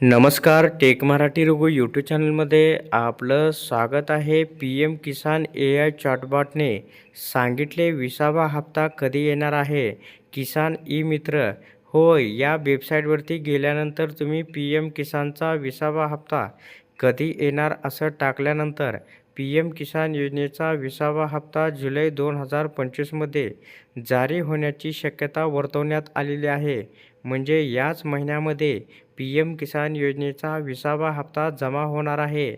नमस्कार take Marathi Raghu YouTube चॅनलमध्ये आपलं स्वागत आहे. P M Kisan A I चॉटबॉटने सांगितले विसावा हप्ता कधी येणार आहे? किसान ई मित्र होय या वेबसाईटवरती गेल्यानंतर तुम्ही पी एम किसानचा विसावा हप्ता कधी येणार असं टाकल्यानंतर पी एम किसान योजनेचा विसावा हप्ता जुलै दोन हजार पंचवीसमध्ये जारी होण्याची शक्यता वर्तवण्यात आलेली आहे. म्हणजे याच महिन्यामध्ये पी एम किसान योजनेचा विसावा हप्ता जमा होणार आहे.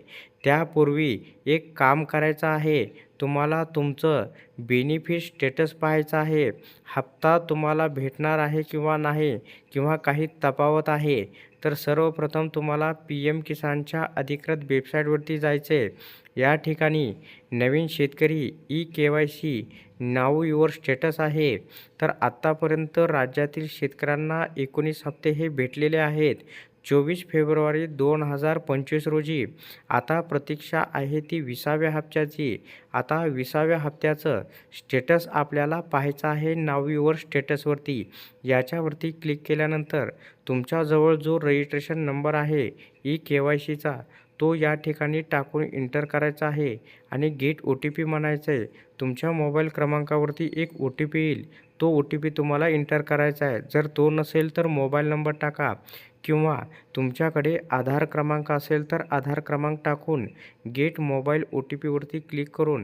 त्यापूर्वी एक काम करायचं आहे. तुम्हाला तुमचं बेनिफिट स्टेटस पाहायचं आहे. हप्ता तुम्हाला भेटणार आहे किंवा नाही किंवा काही तफावत आहे तर सर्वप्रथम तुम्हाला पी एम किसानच्या अधिकृत वेबसाईटवरती जायचं आहे. या ठिकाणी नवीन शेतकरी E K Y C now your status आहे. तर आत्तापर्यंत राज्यातील शेतकऱ्यांना एकोणीस हप्ते हे भेटलेले आहेत. चोवीस फेब्रुवारी दोन हजार पंचवीस रोजी. आता प्रतीक्षा आहे ती विसाव्या हप्त्याची. आता विसाव्या हप्त्याचं स्टेटस आपल्याला पाहायचं आहे नावीवर स्टेटसवरती. याच्यावरती क्लिक केल्यानंतर तुमच्याजवळ जो रजिस्ट्रेशन नंबर आहे ई के वाय सीचा तो या ठिकाणी टाकून इंटर करायचा आहे आणि गेट ओ टी पी म्हणायचं आहे. तुमच्या मोबाईल क्रमांकावरती एक ओ टी पी येईल. तो ओ टी पी तुम्हाला इंटर करायचा आहे. जर तो नसेल तर मोबाईल नंबर टाका. किंवा तुमच्याकडे आधार क्रमांक असेल तर आधार क्रमांक टाकून गेट मोबाईल ओ टी पीवरती क्लिक करून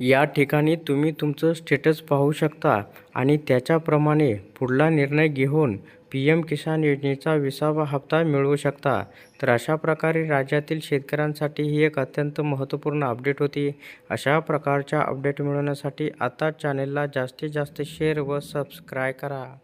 या ठिकाणी तुम्ही तुमचं स्टेटस पाहू शकता आणि त्याच्याप्रमाणे पुढला निर्णय घेऊन पी एम किसान योजनेचा विसावा हप्ता मिळवू शकता. तर अशा प्रकारे राज्यातील शेतकऱ्यांसाठी ही एक अत्यंत महत्त्वपूर्ण अपडेट होती. अशा प्रकारच्या अपडेट मिळवण्यासाठी आता चॅनेलला जास्तीत जास्त शेअर व सबस्क्राय करा.